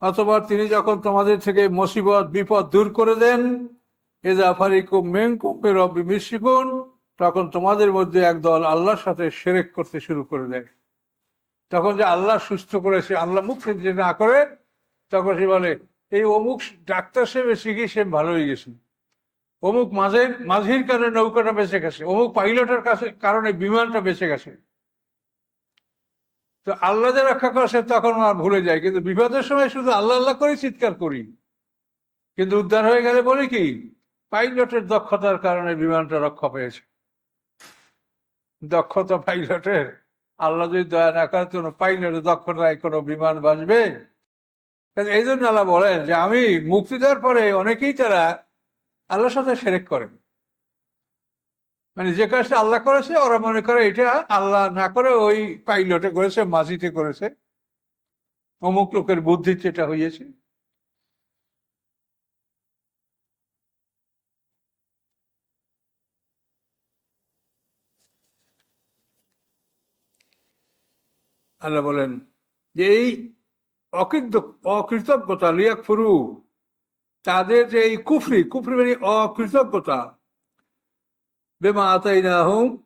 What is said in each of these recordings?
অথবা তিনি যখন তোমাদের থেকে মুসিবত, বিপদ দূর করে দেন তখন তোমাদের মধ্যে একদল আল্লাহর সাথে সেরেক করতে শুরু করে দেয়। তখন যে আল্লাহ সুস্থ করেছে আল্লাহ মুখ যে না করে, তখন সে বলে, এই অমুক ডাক্তার সে বেশি গিয়ে সে ভালো হয়ে গেছে। অমুক মাঝের মাঝির কারণে নৌকাটা বেঁচে গেছে। অমুক পাইলটের কাছে, কারণে বিমানটা বেঁচে গেছে। তো আল্লাহ যে রক্ষা করছে তখন আর ভুলে যায়। কিন্তু বিপদের সময় শুধু আল্লাহ আল্লাহ করে চিৎকার করি। কিন্তু উদ্ধার হয়ে গেলে বলি কি, পাইলটের দক্ষতার কারণে বিমানটা রক্ষা পেয়েছে। দক্ষতা পাইলটের, আল্লাহ যদি দয়া না করে কোনো পাইলটের দক্ষতায় কোনো বিমান বাঁচবে। এই জন্য আল্লাহ বলেন যে, আমি মুক্তি দেওয়ার পরে অনেকেই তারা আল্লাহর সাথে সেরেক করেন। মানে যে কাজটা আল্লাহ করেছে, ওরা মনে করে এটা আল্লাহ না করে ওই পাইলটে করেছে মাঝিতে করেছে। অমুক লোকের বুদ্ধিতে এটা হয়েছে আল্লাহ বলেন, যে এই অকৃত, অকৃতজ্ঞতা লিয়াক ফুরু তাদের যে এই কুফরি কুফরি মানে অকৃতজ্ঞতা বেমা আতাই না হোম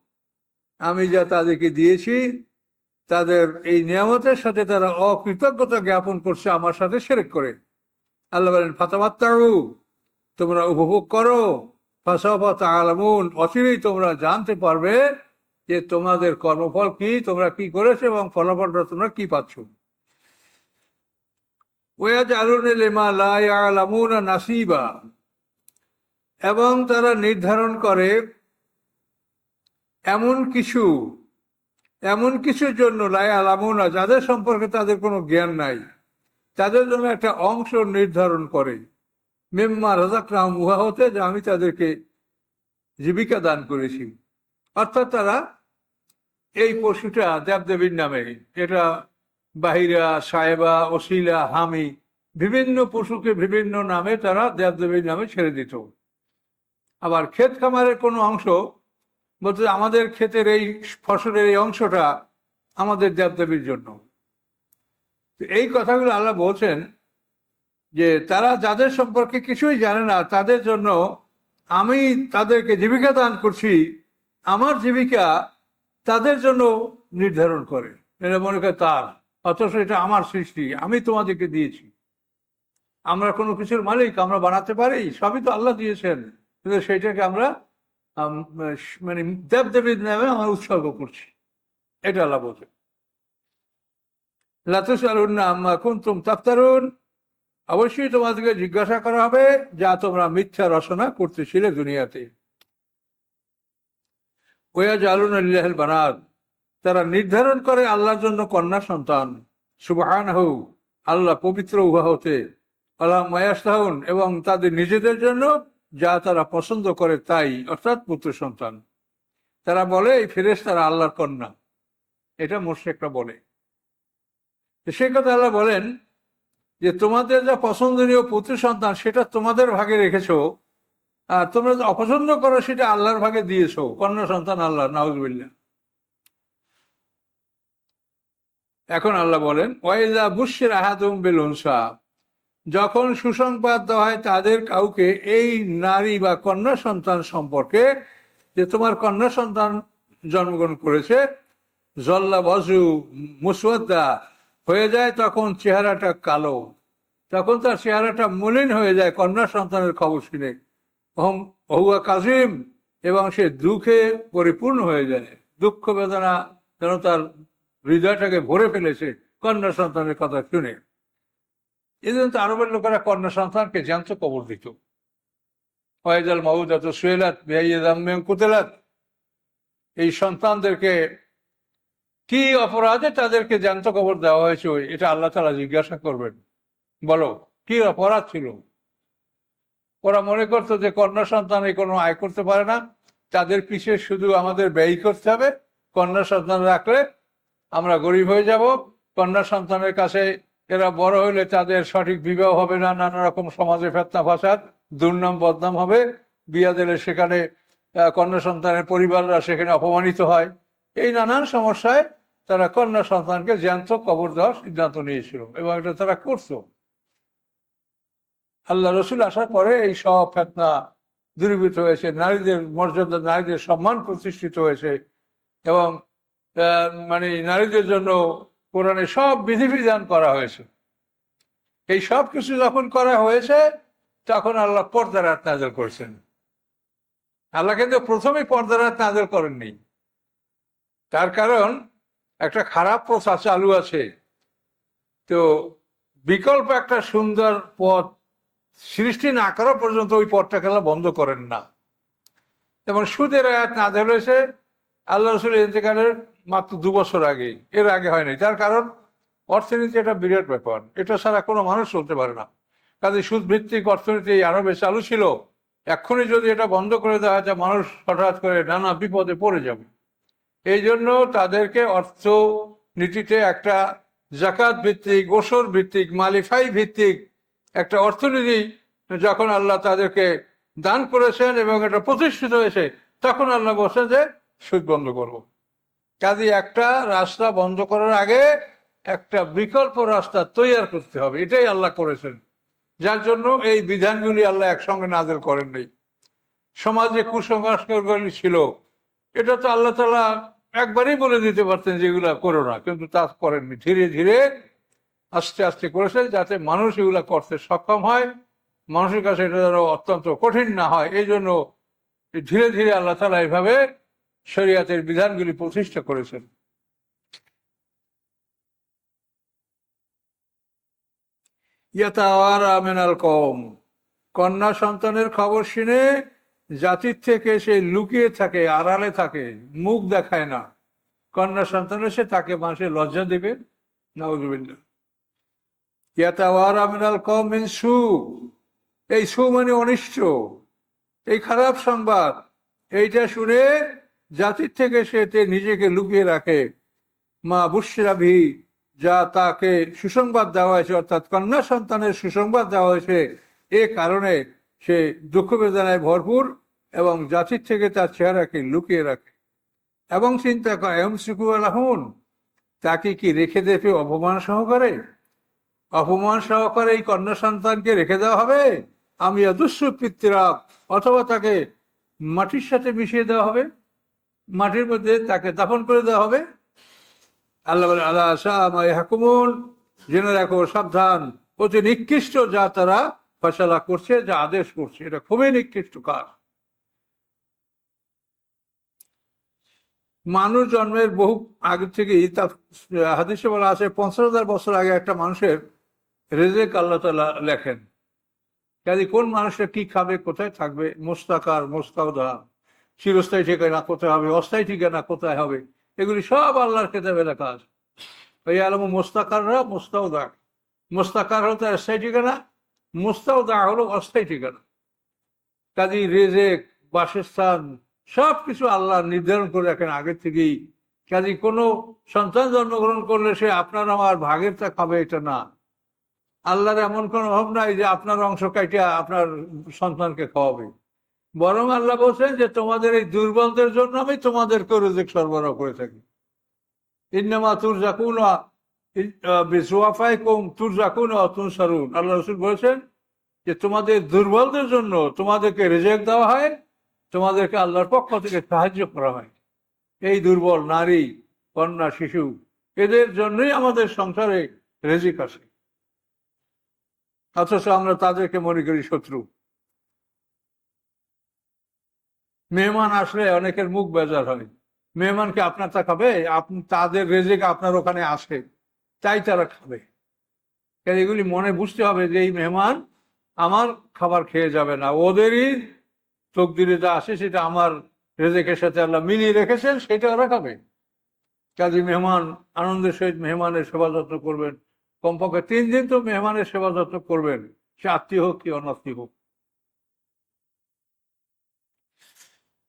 আমি যা তাদেরকে দিয়েছি, তাদের এই নিয়ামতের সাথে তারা অকৃতজ্ঞতা জ্ঞাপন করছে, আমার সাথে সেরেক করে। আল্লাহ বলেন ফাতামাত্তারু তোমরা উপভোগ করো। ফাঁসাফা আলামুন অচিরেই তোমরা জানতে পারবে যে তোমাদের কর্মফল কি, তোমরা কি করেছ এবং ফলাফলটা তোমরা কি পাচ্ছ। নাসিবা। এবং তারা নির্ধারণ করে এমন কিছু, এমন কিছুর জন্য লাই আলামুনা, যাদের সম্পর্কে তাদের কোনো জ্ঞান নাই, তাদের জন্য একটা অংশ নির্ধারণ করে। মেম্মা রাজাক রাম উহা হতে যে আমি তাদেরকে জীবিকা দান করেছি। অর্থাৎ তারা এই পশুটা দেবদেবীর নামে, এটা বাহিরা সাহেবা ওসিলা, হামি, বিভিন্ন পশুকে বিভিন্ন নামে তারা দেবদেবীর নামে ছেড়ে দিত। আবার ক্ষেত খামারের কোনো অংশ বলতে আমাদের ক্ষেতের এই ফসলের এই অংশটা আমাদের দেবদেবীর জন্য। এই কথাগুলো আল্লাহ বলছেন যে তারা যাদের সম্পর্কে কিছুই জানে না, তাদের জন্য আমি তাদেরকে জীবিকা দান করছি, আমার জীবিকা তাদের জন্য নির্ধারণ করে। এটা মনে করে তার, অথচ এটা আমার সৃষ্টি, আমি তোমাদেরকে দিয়েছি। আমরা কোনো কিছুর মালিক, আমরা বানাতে পারি, সবই তো আল্লাহ দিয়েছেন। কিন্তু সেইটাকে আমরা মানে দেবদেবীর নামে আমরা উৎসর্গ করছি। এটা আল্লাহ বলছে লাতুস আলুন্না আম্মা কুন্তুম তাফতারুন। অবশ্যই তোমাদেরকে জিজ্ঞাসা করা হবে যা তোমরা মিথ্যা রচনা করতেছিলে দুনিয়াতে। ওয়া জালুন আল্লাহ বানাত। তারা নির্ধারণ করে আল্লাহর জন্য কন্যা সন্তান। সুবাহান হৌ আল্লাহ পবিত্র উহা হতে। আল্লাহ মায়াস্তাহন এবং তাদের নিজেদের জন্য যা তারা পছন্দ করে তাই, অর্থাৎ পুত্র সন্তান। তারা বলে, এই ফেরেস তারা আল্লাহর কন্যা। এটা মোর্শেকরা বলে। সে কথা আল্লাহ বলেন যে, তোমাদের যা পছন্দনীয় পুত্র সন্তান, সেটা তোমাদের ভাগে রেখেছো। আর তোমরা যে অপছন্দ করো, সেটা আল্লাহর ভাগে দিয়েছ। কন্যা সন্তান আল্লাহ নাউজবিল্লা এখন আল্লাহ বলেন ওয়াইজা বুশের আহাদুম বেলুনসা যখন সুসংবাদ দেওয়া হয় তাদের কাউকে এই নারী বা কন্যা সন্তান সম্পর্কে যে তোমার কন্যা সন্তান জন্মগ্রহণ করেছে, জল্লা বজু মুসওয়াদ্দা হয়ে যায় তখন চেহারাটা কালো। তখন তার চেহারাটা মলিন হয়ে যায়, কন্যা সন্তানের খবর শুনে। হুয়া কাজিম এবং সে দুঃখে পরিপূর্ণ হয়ে যায়। দুঃখ বেদনা যেন তার হৃদয়টাকে ভরে ফেলেছে কন্যা সন্তানের কথা শুনে। এই জন্য তো আরবের লোকেরা কন্যা সন্তানকে জ্যান্ত কবর দিত। ফয়েজাল মাহুদ এত সুয়েলাত কুতেলাত, এই সন্তানদেরকে কি অপরাধে তাদেরকে জ্যান্ত কবর দেওয়া হয়েছে, এটা আল্লাহ তালা জিজ্ঞাসা করবেন। বলো, কি অপরাধ ছিল? ওরা মনে করতো যে কন্যা সন্তান কোনো আয় করতে পারে না, তাদের পিছিয়ে শুধু আমাদের ব্যয় করতে হবে কন্যা সন্তান রাখলে আমরা গরিব হয়ে যাব কন্যা সন্তানের কাছে এরা বড় হলে তাদের সঠিক বিবাহ হবে না, নানা রকম সমাজে ফেতনা ফাসাদ, দুর্নাম, বদনাম হবে। বিয়া দিলে সেখানে কন্যা সন্তানের পরিবাররা সেখানে অপমানিত হয়। এই নানান সমস্যায় তারা কন্যা সন্তানকে জ্যান্ত কবর দেওয়ার সিদ্ধান্ত নিয়েছিল এবং এটা তারা করতো। আল্লাহ রসুল আসার পরে এই সব ফেতনা দূরীভূত হয়েছে, নারীদের মর্যাদা, নারীদের সম্মান প্রতিষ্ঠিত হয়েছে এবং মানে নারীদের জন্য কোরআনে সব বিধিবিধান করা হয়েছে। এই সব কিছু যখন করা হয়েছে, তখন আল্লাহ পর্দার হাত নাজল করছেন। আল্লাহ কিন্তু প্রথমেই পর্দার হাত নাজল করেননি। তার কারণ, একটা খারাপ প্রথা চালু আছে। তো বিকল্প একটা সুন্দর পথ সৃষ্টি না করা পর্যন্ত ওই পথটা খেলা বন্ধ করেন না। এবং সুদের আয়াত না হয়েছে, আল্লাহ রসুল ইন্তেকালের মাত্র দু বছর আগে এর আগে হয়নি। তার কারণ, অর্থনীতি এটা বিরাট ব্যাপার। এটা ছাড়া কোনো মানুষ চলতে পারে না। কাজে সুদ ভিত্তিক অর্থনীতি আরবে চালু ছিল। এক্ষুনি যদি এটা বন্ধ করে দেওয়া তা মানুষ হঠাৎ করে নানা বিপদে পড়ে যাবে। এই জন্য তাদেরকে অর্থনীতিতে একটা জাকাত ভিত্তিক গোসর ভিত্তিক, মালিফাই ভিত্তিক একটা অর্থনীতি যখন আল্লাহ তাদেরকে দান করেছেন এবং এটা প্রতিষ্ঠিত হয়েছে, তখন আল্লাহ বলছেন যে সুদ বন্ধ করব। কাজে একটা রাস্তা বন্ধ করার আগে একটা বিকল্প রাস্তা তৈরি করতে হবে, এটাই আল্লাহ করেছেন। যার জন্য এই বিধানগুলি আল্লাহ একসঙ্গে নাজেল করেন সমাজে কুসংস্কারগুলি ছিল, এটা তো আল্লাহ তালা একবারই বলে দিতে পারতেন যেগুলা করো না, কিন্তু তা করেননি। ধীরে ধীরে আস্তে আস্তে করেছে যাতে মানুষ এগুলা করতে সক্ষম হয়, মানুষের কাছে এটা যেন অত্যন্ত কঠিন না হয়, এই জন্য ধীরে ধীরে আল্লাহ তালা এইভাবে শরিয়াতের বিধানগুলি প্রতিষ্ঠা করেছেন। কম কন্যা সন্তানের খবর শুনে জাতির থেকে সে লুকিয়ে থাকে, আড়ালে থাকে, মুখ দেখায় না। কন্যা সন্তান এসে তাকে মানুষের লজ্জা দেবে। আমিনাল কম মিন সু। এই সু মানে অনিষ্ট। এই খারাপ সংবাদ। এইটা শুনে জাতির থেকে সে নিজেকে লুকিয়ে রাখে। মা বুসরাভি যা তাকে সুসংবাদ দেওয়া হয়েছে, অর্থাৎ কন্যা সন্তানের সুসংবাদ দেওয়া হয়েছে, এ কারণে সে দুঃখ বেদনায় ভরপুর এবং জাতির থেকে তার চেহারাকে লুকিয়ে রাখে। এবং চিন্তা করে, এম সিকু রাহুন তাকে কি রেখে দেবে অপমান সহকারে? অপমান সহকারে এই কন্যা সন্তানকে রেখে দেওয়া হবে? আমি অদস্য পিতৃরা অথবা তাকে মাটির সাথে মিশিয়ে দেওয়া হবে? মাটির মধ্যে তাকে দাফন করে দেওয়া হবে। আল্লাহ আল্লাহ শাহ হাকুমুন জেনে রাখো, সাবধান। অতি নিকৃষ্ট যা তারা ফসলা করছে, যা আদেশ করছে। এটা খুবই নিকৃষ্ট কাজ। মানুষ জন্মের বহু আগে থেকেই তার হাদিসে বলা আছে, পঞ্চাশ হাজার বছর আগে একটা মানুষের রেজেক আল্লাহ তালা লেখেন। কাজে কোন মানুষটা কি খাবে, কোথায় থাকবে? মোস্তাকার মোস্তাউদা চিরস্থায়ী ঠিকানা কোথায় হবে, অস্থায়ী ঠিকানা কোথায় হবে, এগুলি সব আল্লাহর খেতাবে লেখা আছে ওই আলম মোস্তাকাররা মোস্তাও মোস্তাউদা মোস্তাকার হলো তার স্থায়ী ঠিকানা মোস্তাউদা হলো অস্থায়ী ঠিকানা। কাজী রেজেক, বাসস্থান সব কিছু আল্লাহ নির্ধারণ করে রাখেন আগে থেকেই। কাজী কোনো সন্তান জন্মগ্রহণ করলে সে আপনার আমার ভাগের তা খাবে, এটা না। আল্লাহর এমন কোনো অভাব নাই যে আপনার অংশ কাইটা আপনার সন্তানকে খাওয়াবে। বরং আল্লাহ বলছেন যে, তোমাদের এই দুর্বলদের জন্য আমি তোমাদেরকে রোজেক সরবরাহ করে থাকি। ইন্নামা তুর জাকুন বিসুয়াফাই কম আল্লাহ রসুল বলেছেন যে, তোমাদের দুর্বলদের জন্য তোমাদেরকে রেজেক দেওয়া হয়, তোমাদেরকে আল্লাহর পক্ষ থেকে সাহায্য করা হয়। এই দুর্বল নারী, কন্যা, শিশু, এদের জন্যই আমাদের সংসারে রেজিক আসে অথচ আমরা তাদেরকে মনে করি শত্রু। মেহমান আসলে অনেকের মুখ বেজার হয়। মেহমানকে আপনার তা খাবে? তাদের রেজেক আপনার ওখানে আসে। তাই তারা খাবে। এগুলি মনে বুঝতে হবে যে এই মেহমান আমার খাবার খেয়ে যাবে না। ওদেরই তকদিরে যা আসে সেটা আমার রেজেকের সাথে আল্লাহ মিলিয়ে রেখেছেন, সেটা ওরা খাবে। কাজী মেহমান, আনন্দের সহিত মেহমানের সেবা যত্ন করবেন। কমপক্ষে তিন দিন তো মেহমানের সেবা যত্ন করবেন। সে আত্মীয় হোক কি অনাত্মীয় হোক।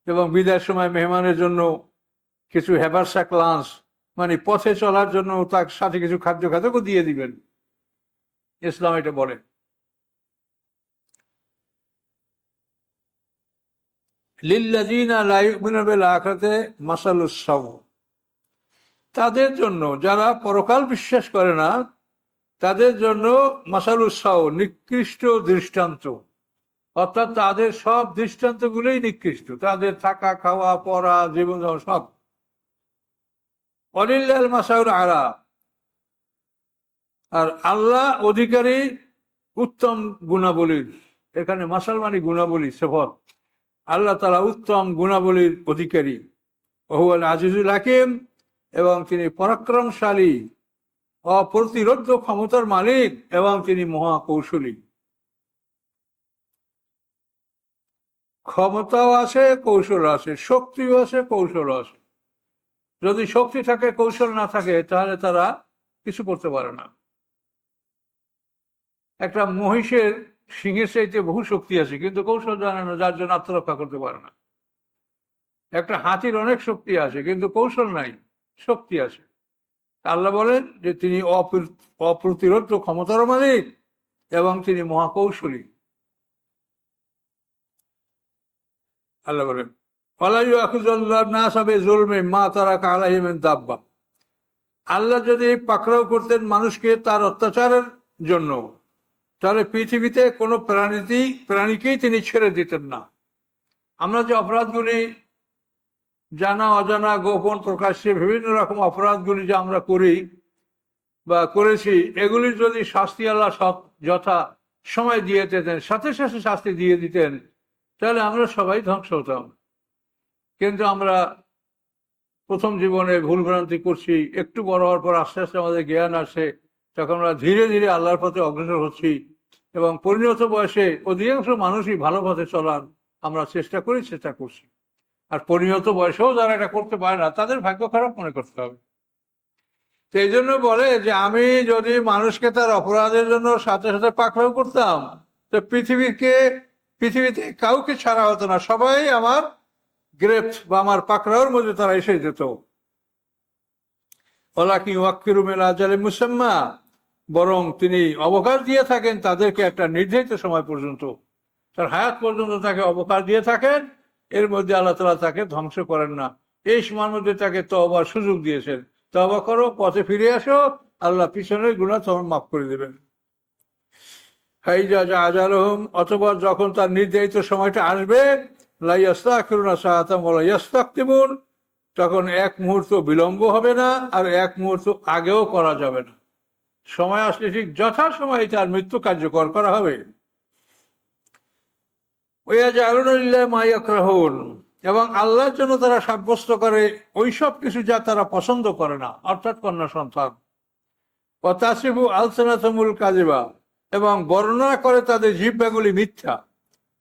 এবং বিদায়ের সময় মেহমানের জন্য কিছু হ্যাভারসাক লাঞ্চ মানে পথে চলার জন্য তার সাথে কিছু খাদ্য খাদ্যও দিয়ে দিবেন। ইসলাম এটা বলে। তাদের জন্য যারা পরকাল বিশ্বাস করে না, তাদের জন্য মাসাল উৎসাহ নিকৃষ্ট দৃষ্টান্ত। অর্থাৎ তাদের সব দৃষ্টান্তগুলোই নিকৃষ্ট। তাদের থাকা, খাওয়া, পড়া জীবন সব। অলিল্লাল মাসাউল আরা আর আল্লাহ অধিকারী উত্তম গুণাবলীর, এখানে মাসাল মানে গুণাবলী সেফত আল্লাহ তালা উত্তম গুণাবলীর অধিকারী। বহুল আজিজুল হাকিম এবং তিনি পরাক্রমশালী, অপ্রতিরোধ ক্ষমতার মালিক এবং তিনি মহাকৌশলী। ক্ষমতাও আছে কৌশল আছে শক্তিও আছে কৌশল আছে যদি শক্তি থাকে, কৌশল না থাকে, তাহলে তারা কিছু করতে পারে না। একটা মহিষের সিংহের চাইতে বহু শক্তি আছে, কিন্তু কৌশল জানে না, যার জন্য আত্মরক্ষা করতে পারে না। একটা হাতির অনেক শক্তি আছে, কিন্তু কৌশল নাই, শক্তি আছে। আল্লাহ বলেন যে, তিনি অপ্র- অপ্রতিরোধ ক্ষমতার মালিক, এবং তিনি মহাকৌশলী। আল্লাহ বলেন ফলাইউ আকুজল্লাহ না সাবে জুলমে মা তারা কালাহিমেন দাব্বা। আল্লাহ যদি পাকড়াও করতেন মানুষকে তার অত্যাচারের জন্য, তাহলে পৃথিবীতে কোনো প্রাণীতেই প্রাণীকেই তিনি ছেড়ে দিতেন না। আমরা যে অপরাধগুলি জানা, অজানা, গোপন প্রকাশ্যে বিভিন্ন রকম অপরাধগুলি যে আমরা করি বা করেছি এগুলির যদি শাস্তি আল্লাহ যথা সময় দিয়ে দিতেন, সাথে সাথে শাস্তি দিয়ে দিতেন তাহলে আমরা সবাই ধ্বংস হতাম। কিন্তু আমরা প্রথম জীবনে ভুলভ্রান্তি করছি, একটু বড় হওয়ার পর আস্তে আস্তে আমাদের জ্ঞান আসে, তখন আমরা ধীরে ধীরে আল্লাহর পথে অগ্রসর হচ্ছি এবং পরিণত বয়সে অধিকাংশ মানুষই ভালো পথে চলার আমরা চেষ্টা করি, চেষ্টা করছি। আর পরিণত বয়সেও যারা এটা করতে পারে না, তাদের ভাগ্য খারাপ মনে করতে হবে। তো এই জন্য বলে যে আমি যদি মানুষকে তার অপরাধের জন্য সাথে সাথে পাকড়াও করতাম, তো পৃথিবীকে পৃথিবীতে কাউকে ছাড়া হতো না। সবাই আমার গ্রেপ্ট বা আমার পাকড়াওর মধ্যে তারা এসে যেত। ওলা কি ওয়াক্কিরু মেলা আজালে মুসাম্মা। বরং তিনি অবকাশ দিয়ে থাকেন, তাদেরকে একটা নির্ধারিত সময় পর্যন্ত, তার হায়াত পর্যন্ত তাকে অবকাশ দিয়ে থাকেন। এর মধ্যে আল্লাহ তালা তাকে ধ্বংস করেন না। এই সময়ের মধ্যে তাকে তবার সুযোগ দিয়েছেন। তবা করো, পথে ফিরে আসো, আল্লাহ পিছনের গুণা তখন মাফ করে দেবেন। হাইজা অথবা যখন তার নির্ধারিত সময়টা আসবে তখন এক মুহূর্ত বিলম্ব হবে না আর এক মুহূর্ত আগেও করা যাবে না। সময় আসলে ঠিক যথা সময় তার মৃত্যু কার্যকর করা হবে। এবং আল্লাহর জন্য তারা সাব্যস্ত করে ওইসব কিছু যা তারা পছন্দ করে না, অর্থাৎ কন্যা সন্তান। ও তাসিবু আলসানাতমুল কাজিবা এবং বর্ণনা করে তাদের জিব্বাগুলি মিথ্যা।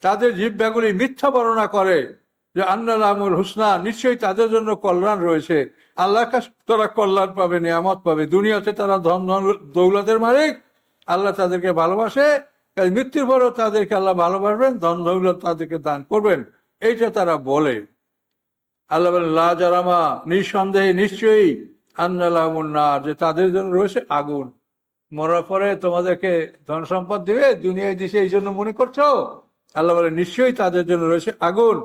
তাদের জিব্বাগুলি মিথ্যা বর্ণনা করে যে আন্নালামুল হুসনা, নিশ্চয়ই তাদের জন্য কল্যাণ রয়েছে। আল্লাহর কাছে তারা কল্যাণ পাবে, নিয়ামত পাবে। দুনিয়াতে তারা ধন ধন, দৌলতের মালিক। আল্লাহ তাদেরকে ভালোবাসে। মৃত্যুর পরেও তাদেরকে আল্লাহ ভালোবাসবেন, ধন, দৌলত তাদেরকে দান করবেন। এইটা তারা বলে। আল্লাহ বলেন, লা জারামা, নিঃসন্দেহে নিশ্চয়ই আন্নালামুন্না যে তাদের জন্য রয়েছে আগুন। মরার পরে তোমাদেরকে ধন সম্পদ দিবে, দুনিয়ায় দিছে এই জন্য মনে করছ? আল্লাহ বলে, নিশ্চয়ই তাদের জন্য রয়েছে আগুন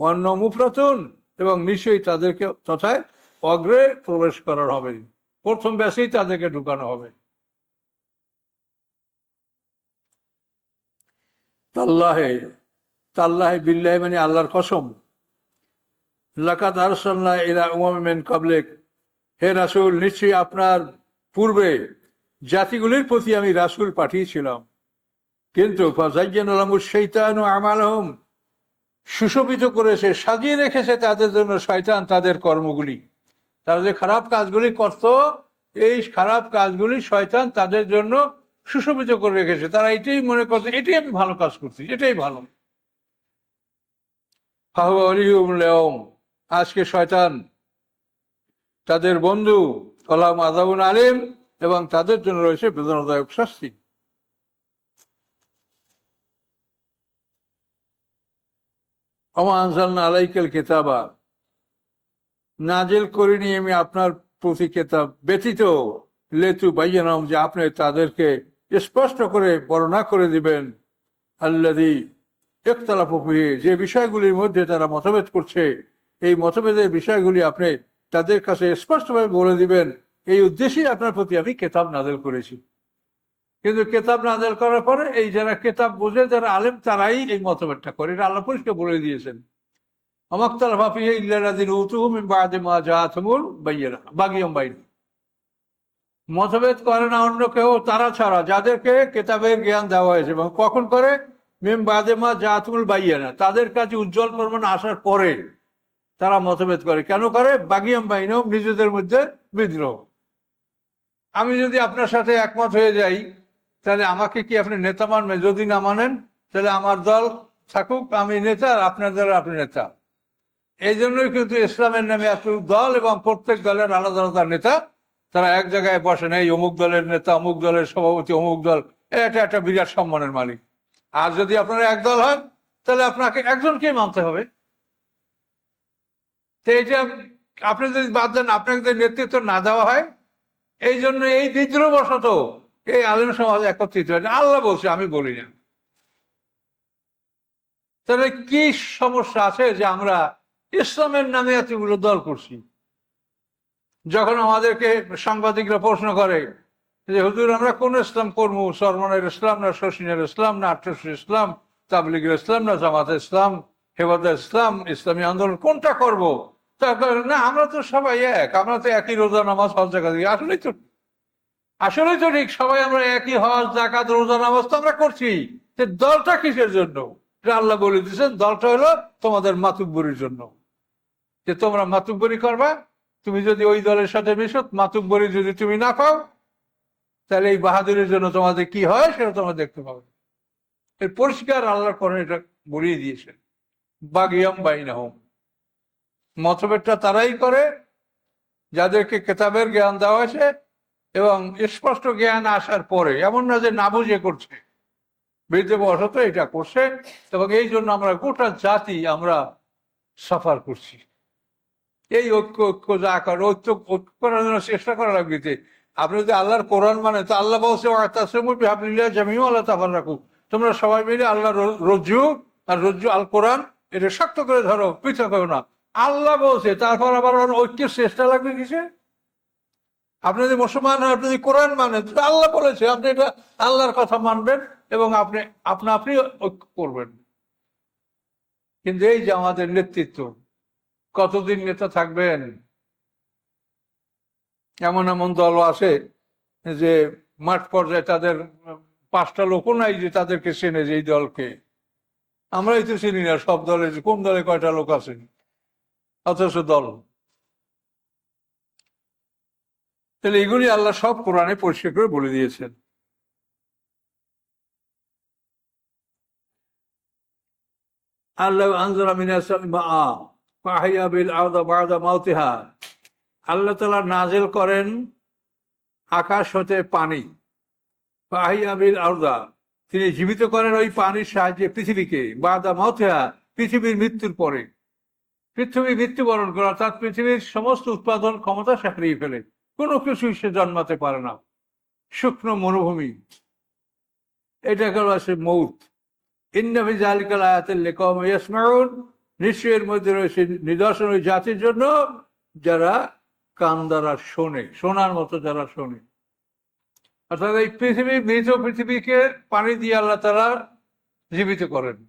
অন্য মুফরাতুন এবং নিশ্চয়ই তাদেরকে তথায় অগ্রে প্রবেশ করার হবে। প্রথম ব্যাসেই তাদেরকে ঢুকানো হবে। তাল্লাহে তাল্লাহে বিল্লাহ মানে আল্লাহর কসম। লাকাত আরসাল্লাহ ইলা উমামেন কাবলেক হে রাসূল, নিশ্চয়ই আপনার পূর্বে জাতিগুলির প্রতি আমি রাসূল পাঠিয়েছিলাম। কিন্তু সুশোভিত করেছে সাজিয়ে রেখেছে তাদের জন্য শয়তান তাদের কর্মগুলি। তারা যে খারাপ কাজগুলি করত, এই খারাপ কাজগুলি শয়তান তাদের জন্য সুশোভিত করে রেখেছে। তারা এটাই মনে করছে, এটাই আমি ভালো কাজ করছি, এটাই ভালো। আজকে শয়তান তাদের বন্ধু কলাম আদাবুন আলিম এবং তাদের জন্য রয়েছে বেদনাদায়ক শাস্তি। আলাইকেল কেতাবা। নাজেল করিনি আমি আপনার প্রতি কেতাব ব্যতীত লেতু বাইয়ানাম যে আপনি তাদেরকে স্পষ্ট করে বর্ণনা করে দিবেন। আল্লাদি একতলাফি যে বিষয়গুলির মধ্যে তারা মতভেদ করছে, এই মতভেদের বিষয়গুলি আপনি তাদের কাছে স্পষ্টভাবে বলে দিবেন। এই উদ্দেশ্যেই আপনার প্রতি আমি কেতাব নাজেল করেছি। কিন্তু কেতাব নাজেল করার পরে এই যারা কেতাব বোঝে, যারা আলেম, তারাই এই মতভেদটা করে। এটা আল্লাহ পরিষ্কার বলে দিয়েছেন। অমাক্তাল ভাফিয়ে ইল্লাদিন উতুহুম বাদে মা জাহাতমুল বাইয়েরা বাগিয়ম বাইন। মতভেদ করে না অন্য কেউ, তারা ছাড়া। যাদেরকে কেতাবের জ্ঞান দেওয়া হয়েছে, এবং কখন করে? মেম বাদে মা জাহাতমুল বাইয়েরা তাদের কাছে উজ্জ্বল প্রমাণ আসার পরে তারা মতভেদ করে। কেন করে? বাগিয়াম বাহিনী নিজেদের মধ্যে বিদ্রোহ। আমি যদি আপনার সাথে একমত হয়ে যাই, তাহলে আমাকে কি আপনি নেতা মানবেন? যদি না মানেন, তাহলে আমার দল থাকুক, আমি নেতা আর আপনার দল আপনি নেতা। এই জন্যই কিন্তু ইসলামের নামে এত দল এবং প্রত্যেক দলের আলাদা আলাদা নেতা, তারা এক জায়গায় বসেন এই অমুক দলের নেতা, অমুক দলের সভাপতি, অমুক দল। এটা একটা বিরাট সম্মানের মালিক। আর যদি আপনারা এক দল হন, তাহলে আপনাকে একজনকেই মানতে হবে। তো এইটা আপনি যদি বাদ দেন, আপনাকে যদি নেতৃত্ব না দেওয়া হয় এই জন্য এই বিদ্রোহ বশত এই আলিম সমাজ একত্রিত হয় আল্লাহ বলছে, আমি বলি না। তাহলে কি সমস্যা আছে যে আমরা ইসলামের নামে এতগুলো দল করছি? যখন আমাদেরকে সাংবাদিকরা প্রশ্ন করে যে, হুজুর, আমরা কোন ইসলাম করব? সরমনের ইসলাম না শশিনের ইসলাম না আটশো ইসলাম, তাবলিগের ইসলাম না জামাত ইসলাম হেবাদ ইসলাম, ইসলামী আন্দোলন কোনটা করব? না, আমরা তো সবাই এক, আমরা তো একই রোজা নামাজ, হজ, জাকাত আসলেই তো আসলেই তো ঠিক, সবাই আমরা একই হজ, জাকাত, রোজা, নামাজ তো আমরা করছি। যে দলটা কিসের জন্য? আল্লাহ বলে দিয়েছেন, দলটা হলো তোমাদের মাতুব্বরির জন্য। যে তোমরা মাতুব্বরি করবা, তুমি যদি ওই দলের সাথে মিশো, মাতুব্বরি যদি তুমি না পাও, তাহলে এই বাহাদুরের জন্য তোমাদের কি হয় সেটা তোমরা দেখতে পাবে। এর পরিষ্কার আল্লাহর করেন এটা বলিয়ে দিয়েছেন বাগিয়াম বাইনা হোম মতভেদটা তারাই করে, যাদেরকে কেতাবের জ্ঞান দেওয়া হয়েছে এবং স্পষ্ট জ্ঞান আসার পরে, এমন না যে না বুঝে করছে, বৃদ্ধ বসত এটা করছে এবং এই জন্য আমরা গোটা জাতি আমরা সাফার করছি। এই ঐক্য ঐক্য, যা করে ঐক্য ঐক্য করার জন্য চেষ্টা করা লাগবে যে, আপনি যদি আল্লাহর কোরআন মানে তো আল্লাহ বলছে ভাবলিল্লাহ জামিও আল্লাহ তাফার রাখুক তোমরা সবাই মিলে আল্লাহ রজ্জু আর রজ্জু আল কোরআন, এটা শক্ত করে ধরো, পৃথক না। আল্লাহ বলছে, তারপর আবার ঐক্যের চেষ্টা লাগবে কিসে? আপনি যদি মুসলমান হন, আপনি যদি কোরআন মানেন আল্লাহ বলেছে, আপনি এটা আল্লাহর কথা মানবেন এবং আপনি, আপনা আপনি ঐক্য করবেন। কিন্তু এই যে আমাদের নেতৃত্ব, কতদিন নেতা থাকবেন? এমন এমন দল আছে যে মাঠ পর্যায়ে তাদের পাঁচটা লোকও নাই যে তাদেরকে চেনে যে এই দলকে। আমরাই তো চিনি না সব দলে কোন দলে কয়টা লোক আছে অথচ দল। তাহলে এগুলি আল্লাহ সব কোরআনে পরিষ্কার করে বলে দিয়েছেন। আল্লাহ আল্লাহ তালা নাজেল করেন আকাশ হতে পানি। পাহিয়া বিল আওদা তিনি জীবিত করেন ওই পানির সাহায্যে পৃথিবীকে। বাদা মাউতিহা, পৃথিবীর মৃত্যুর পরে। পৃথিবী মৃত্যুবরণ করে অর্থাৎ পৃথিবীর সমস্ত উৎপাদন ক্ষমতা সে হারিয়ে ফেলে। কোনো কিছুই সে জন্মাতে পারে না। শুকনো মরুভূমি। এটা গেল আছে মৌত। ইন্নাফি জালিকাল আয়াতের লেখম ইয়াসমাউন। নিশ্চয়ের মধ্যে রয়েছে নিদর্শন ওই জাতির জন্য যারা কান দ্বারা শোনে, শোনার মতো যারা শোনে। অর্থাৎ এই পৃথিবী, মৃত পৃথিবীকে পানি দিয়ে আল্লাহ তারা জীবিত করেন।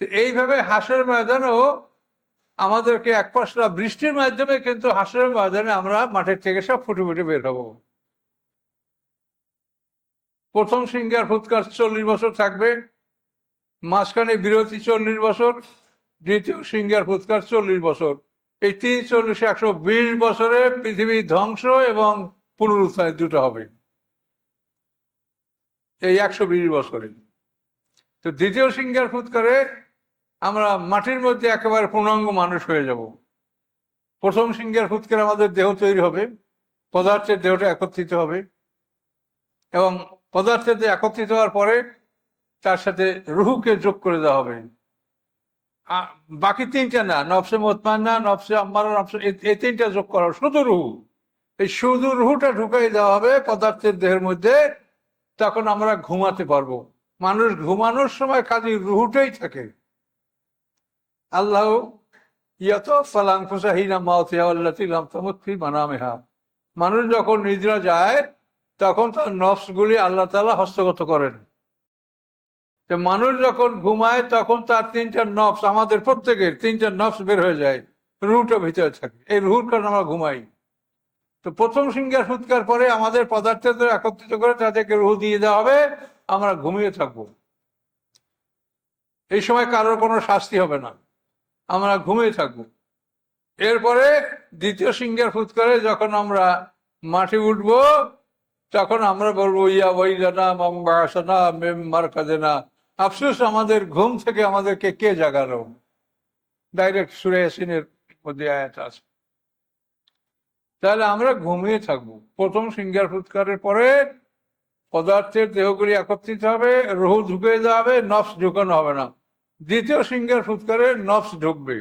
এইভাবে হাসের ময়দানও আমাদেরকে এক পশলা বৃষ্টির মাধ্যমে কিন্তু হাসের ময়দানে আমরা মাঠের থেকে সব ফুটে ফুটে বের হব। প্রথম সিঙ্গার ফুৎকার চল্লিশ বছর থাকবে, মাঝখানে বিরতি চল্লিশ বছর, দ্বিতীয় সিঙ্গার ফুৎকার চল্লিশ বছর। এই তিন চল্লিশ একশো বিশ বছরে পৃথিবী ধ্বংস এবং পুনরুত্থান দুটো হবে। এই একশো বিশ বছরে। তো দ্বিতীয় সিঙ্গার ফুৎকারে আমরা মাটির মধ্যে একেবারে পূর্ণাঙ্গ মানুষ হয়ে যাব। প্রথম সিঙ্গার ফুৎকারে আমাদের দেহ তৈরি হবে, পদার্থের দেহটা একত্রিত হবে এবং পদার্থের দেহ একত্রিত হওয়ার পরে তার সাথে রুহুকে যোগ করে দেওয়া হবে। বাকি তিনটা না নবসে মোতমান্না নবসে আম্মার নবসে এই তিনটা যোগ করা শুধু রুহু। এই শুধু রুহুটা ঢুকাই দেওয়া হবে পদার্থের দেহের মধ্যে, তখন আমরা ঘুমাতে পারব। মানুষ ঘুমানোর সময় কাজে রুহুটাই থাকে। আল্লাহ, ইয়াত ফালাং ফুসাহিনা মাউতিয়াল্লাতিলাম তমুত্তি মানামেহা। মানুষ যখন নিদ্রা যায়, তখন তার নফসগুলি আল্লাহ তালা হস্তগত করেন। যে মানুষ যখন ঘুমায়, তখন তার তিনটা নফস, আমাদের প্রত্যেকের তিনটা নফস বের হয়ে যায়, রুহটা ভিতরে থাকে। এই রুহুর কারণে আমরা ঘুমাই। তো প্রথম সিঙ্গার ফুৎকার পরে আমাদের পদার্থদের একত্রিত করে তাদেরকে রুহ দিয়ে দেওয়া হবে, আমরা ঘুমিয়ে থাকব। এই সময় কারোর কোনো শাস্তি হবে না। আমরা ঘুমিয়ে থাকব। এরপরে দ্বিতীয় সিঙ্গার ফুৎকারে যখন আমরা মাঠে উঠবো, তখন আমরা বলব, ইয়া ওইদানা মামবাসানা মেম মার্কাদেনা আফসোস, আমাদের ঘুম থেকে আমাদেরকে কে জাগালো? ডাইরেক্ট সুরে ইয়াসিনের মধ্যে আয়াত আছে। তাহলে আমরা ঘুমিয়ে থাকব। প্রথম সিঙ্গার ফুৎকারের পরে পদার্থের দেহগুলি একত্রিত হবে, রহু ঢুকে যাবে, নফস ঢুকানো হবে না। দ্বিতীয় সিঙ্গার ফুৎকারে নফস ঢুকবে।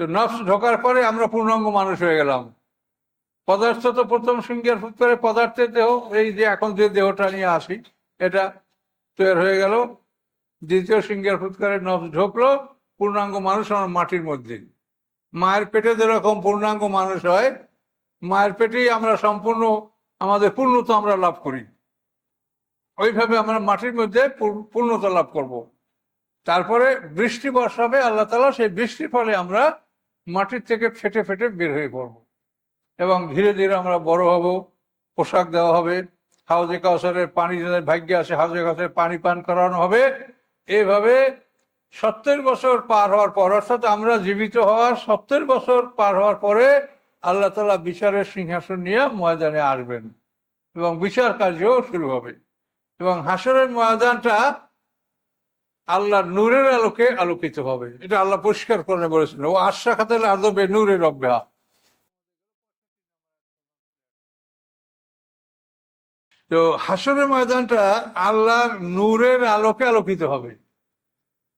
তো নফস ঢোকার পরে আমরা পূর্ণাঙ্গ মানুষ হয়ে গেলাম। পদার্থ তো প্রথম সিঙ্গার ফুৎকারে পদার্থের দেহ, এই যে এখন যে দেহটা নিয়ে আসি, এটা তৈরি হয়ে গেল। দ্বিতীয় সিঙ্গার ফুৎকারে নফস ঢুকলো, পূর্ণাঙ্গ মানুষ আমার মাটির মধ্যে। মায়ের পেটে যেরকম পূর্ণাঙ্গ মানুষ হয়, মায়ের পেটেই আমরা সম্পূর্ণ, আমাদের পূর্ণতা আমরা লাভ করি। ওইভাবে আমরা মাটির মধ্যে পূর্ণতা লাভ করব। তারপরে বৃষ্টি বর্ষাবে আল্লাহ তালা সেই বৃষ্টির ফলে আমরা মাটির থেকে ফেটে ফেটে বের হয়ে পড়ব। এবং ধীরে ধীরে আমরা বড় হব, পোশাক দেওয়া হবে, হাউজে কাউসারের পানি যাদের ভাগ্যে আসে হাউজে কাউসারের পানি পান করানো হবে। এভাবে সত্তর বছর পার হওয়ার পর, অর্থাৎ আমরা জীবিত হওয়ার সত্তর বছর পার হওয়ার পরে আল্লাহ তালা বিচারের সিংহাসন নিয়ে ময়দানে আসবেন এবং বিচার কার্যও শুরু হবে। এবং হাসরের ময়দানটা আল্লাহ নূরের আলোকে আলোকিত হবে। এটা আল্লাহ পরিষ্কার করে বলেছেন। ও আশা খাতাল আদবে নূরের অভ্যা তো হাসরের ময়দানটা আল্লাহর নূরের আলোকে আলোকিত হবে।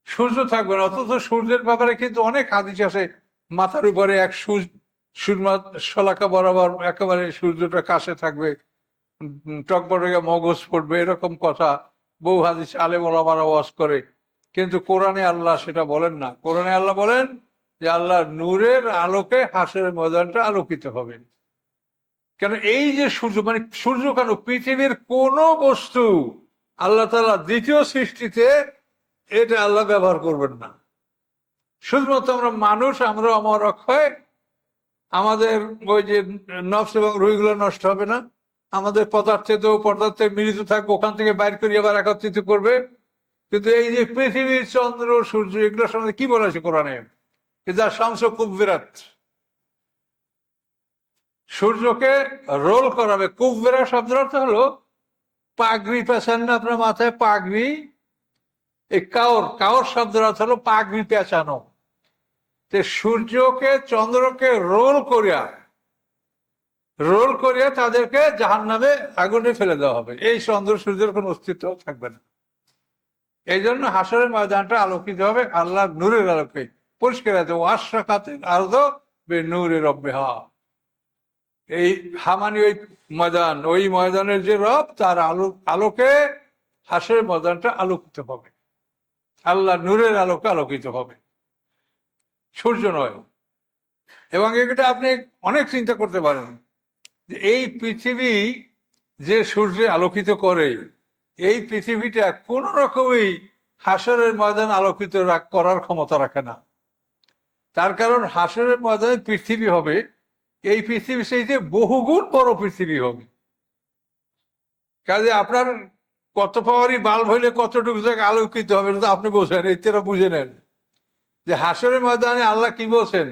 সূর্য থাকবে না, অথচ সূর্যের ব্যাপারে কিন্তু অনেক হাদিস আছে। মাথার উপরে এক সূর্য সুরমা শলাকা বরাবর একেবারে সূর্যটা কাছে থাকবে। টকবটকে মগজ পড়বে, এরকম কথা। বহু হাদিস আলেম ওলামারা ওয়াজ করে। কিন্তু কোরআনে আল্লাহ সেটা বলেন না। কোরআনে আল্লাহ বলেন যে আল্লাহ নূরের আলোকে হাসের ময়দানটা আলোকিত হবে। কেন এই যে সূর্য মানে সূর্য কেন পৃথিবীর কোন বস্তু আল্লাহ তালা দ্বিতীয় সৃষ্টিতে এটা আল্লাহ ব্যবহার করবেন না। শুধুমাত্র আমরা মানুষ, আমরা অমর অক্ষয় আমাদের ওই যে নফস এবং রুইগুলো নষ্ট হবে না। আমাদের পদার্থে তো পদার্থে মিলিত থাকবে, ওখান থেকে বাইর করে আবার একত্রিত করবে। কিন্তু এই যে পৃথিবীর চন্দ্র, সূর্য, এগুলোর সঙ্গে কি বলা কোরআনে? যা শামস কুববিরাত। সূর্যকে রোল করাবে কুববেরা শব্দের অর্থ হলো পাগড়ি পেঁচান না আপনার মাথায়, পাগড়ি। এই কাওর কাওর শব্দের অর্থ হলো পাগড়ি পেঁচানো। তে সূর্যকে, চন্দ্রকে রোল করিয়া রোল করিয়া তাদেরকে জাহান নামে আগুনে ফেলে দেওয়া হবে। এই চন্দ্র, সূর্যের কোনো অস্তিত্ব থাকবে না। এই জন্য হাসরের ময়দানটা আলোকিত হবে আল্লাহ নূরের আলোকে। পরিষ্কার আছে ওয়াশা আর্দ বে নূরের রব্বে হা এই হামানি ওই ময়দান, ওই ময়দানের যে রব, তার আলো, আলোকে হাসের ময়দানটা আলোকিত হবে। আল্লাহ নূরের আলোকে আলোকিত হবে। সূর্য নয়। এবং এটা আপনি অনেক চিন্তা করতে পারেন যে এই পৃথিবী যে সূর্যে আলোকিত করে এই পৃথিবীটা কোন রকমই হাসরের ময়দান আলোকিত করার ক্ষমতা রাখে না। তার কারণ হাসরের ময়দানে পৃথিবী হবে, এই পৃথিবী সেই যে বহুগুণ বড় পৃথিবী হবে। কাজে আপনার কত পাওয়ারই বাল্ব হইলে কতটুকু জায়গা আলোকিত হবে তো আপনি বোঝেন এতেরা বুঝে নেন। যে হাসরের ময়দানে আল্লাহ কি বলছেন?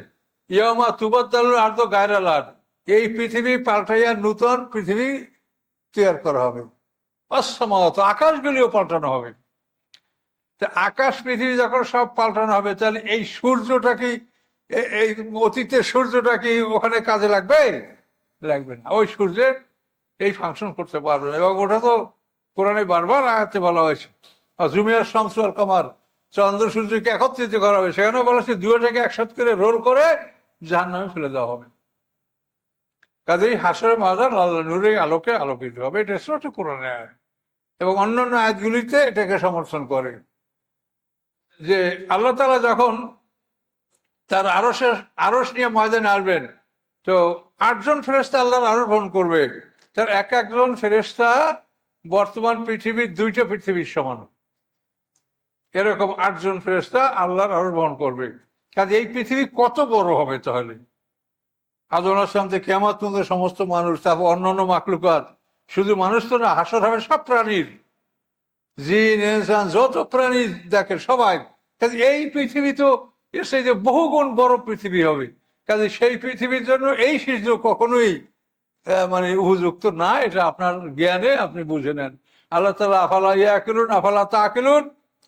ইয়মা তুবাদ্দাল আর তো গায়রালার এই পৃথিবী পাল্টাইয়া নূতন পৃথিবী তৈরি করা হবে। অসমাগত আকাশগুলিও পাল্টানো হবে। তা আকাশ, পৃথিবী যখন সব পাল্টানো হবে, তাহলে এই সূর্যটা কি এই অতীতের সূর্যটা কি ওখানে কাজে লাগবে? লাগবে না। ওই সূর্যের এই ফাংশন করতে পারবে এবং ওটা তো কোরআনে বারবার আয়াতে বলা হয়েছে। জুমিয়ার শামসুয়াল কামার চন্দ্র সূর্যকে একত্রিত করা হবে। সেখানে বলা হচ্ছে দুটোটাকে একসাথে করে রোল করে জাহান নামে ফেলে দেওয়া হবে। কাজেই হাসর মাজার আল্লাহ নূরে আলোকে আলোকিত হবে। এটা হচ্ছে কোরআনে এবং অন্যান্য আয়াতগুলিতে এটাকে সমর্থন করে। যে আল্লাহ তালা যখন তার আরসের আরস নিয়ে ময়দানে আসবেন, তো আটজন ফেরেস্তা আল্লাহর আরও গ্রহণ করবে। তার এক একজন ফেরেস্তা বর্তমান পৃথিবীর দুইটা পৃথিবীর সমান। এরকম আটজন ফেরেস্তা আল্লাহর আরও গ্রহণ করবে। কাজে এই পৃথিবী কত বড় হবে তাহলে? আসলাম থেকে কেমন সমস্ত মানুষ, তারপর অন্যান্য মাকলুকাত, শুধু মানুষ তো না, হাসর হবে সব প্রাণীর। জিন, ইনসান, যত প্রাণী দেখে সবাই। কাজে এই পৃথিবী তো এর যে বহুগুণ বড় পৃথিবী হবে। কাজে সেই পৃথিবীর জন্য এই সিদ্ধ কখনোই মানে উপযুক্ত না, এটা আপনার জ্ঞানে আপনি বুঝে নেন। আল্লাহ তালা আফালা ইয়াকিলুন, আফালা তাকিলুন,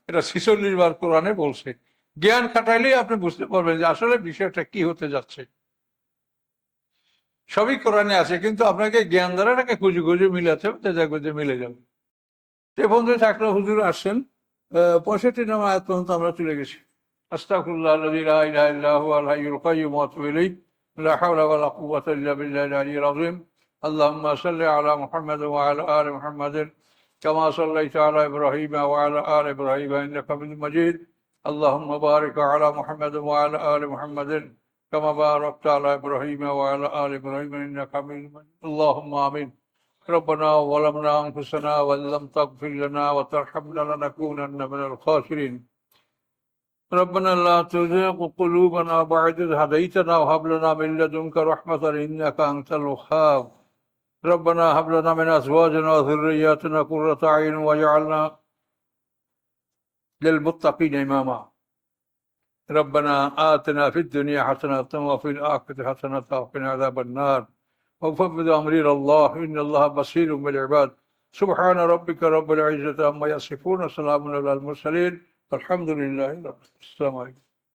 এটা ছিচল্লিশ বার কোরআনে বলছে। জ্ঞান খাটাইলেই আপনি বুঝতে পারবেন যে আসলে বিষয়টা কি হতে যাচ্ছে। সবই কোরআনে আছে কিন্তু আপনাকে জ্ঞান দ্বারা এটাকে খুঁজে খুঁজে মিলাতে হবে তো দেখবে যে মিলে যাবে সে বন্ধু থাকলে হুজুর আসছেন আহ, পঁয়ষট্টি নম্বর আয়াত পর্যন্ত আমরা চলে গেছি আস্তাগফিরুল্লাহ আল্লাযী লা ইলাহা ইল্লা হুয়াল হাইয়ুল কাইয়্যুম ওয়া আতুবু ইলাইহি লা হাওলা ওয়া লা কুওয়াতা ইল্লা বিল্লাহিল আলিয়্যিল আযীম اللهم صل على محمد وعلى آل محمد كما صليت على إبراهيم وعلى آل إبراهيم إنك حميد مجيد اللهم بارك على محمد وعلى آل محمد كما باركت على إبراهيم وعلى آل إبراهيم إنك حميد مجيد. اللهم آمين. ربنا ظلمنا أنفسنا وإن لم تغفر لنا وترحمنا لنكونن من الخاسرين. ربنا لا تزغ قلوبنا بعد إذ هديتنا وهب لنا من لدنك رحمة إنك أنت الوهاب. ربنا هب لنا من أزواجنا وذرياتنا قرة أعين واجعلنا للمتقين إماما. ربنا آتنا في الدنيا حسنة وفي الآخرة حسنة وقنا عذاب النار. وفوض إلى الله إن الله بصير بالعباد. سبحان ربك رب العزة عما يصفون وسلام على المرسلين. الحمد لله رب السلام عليكم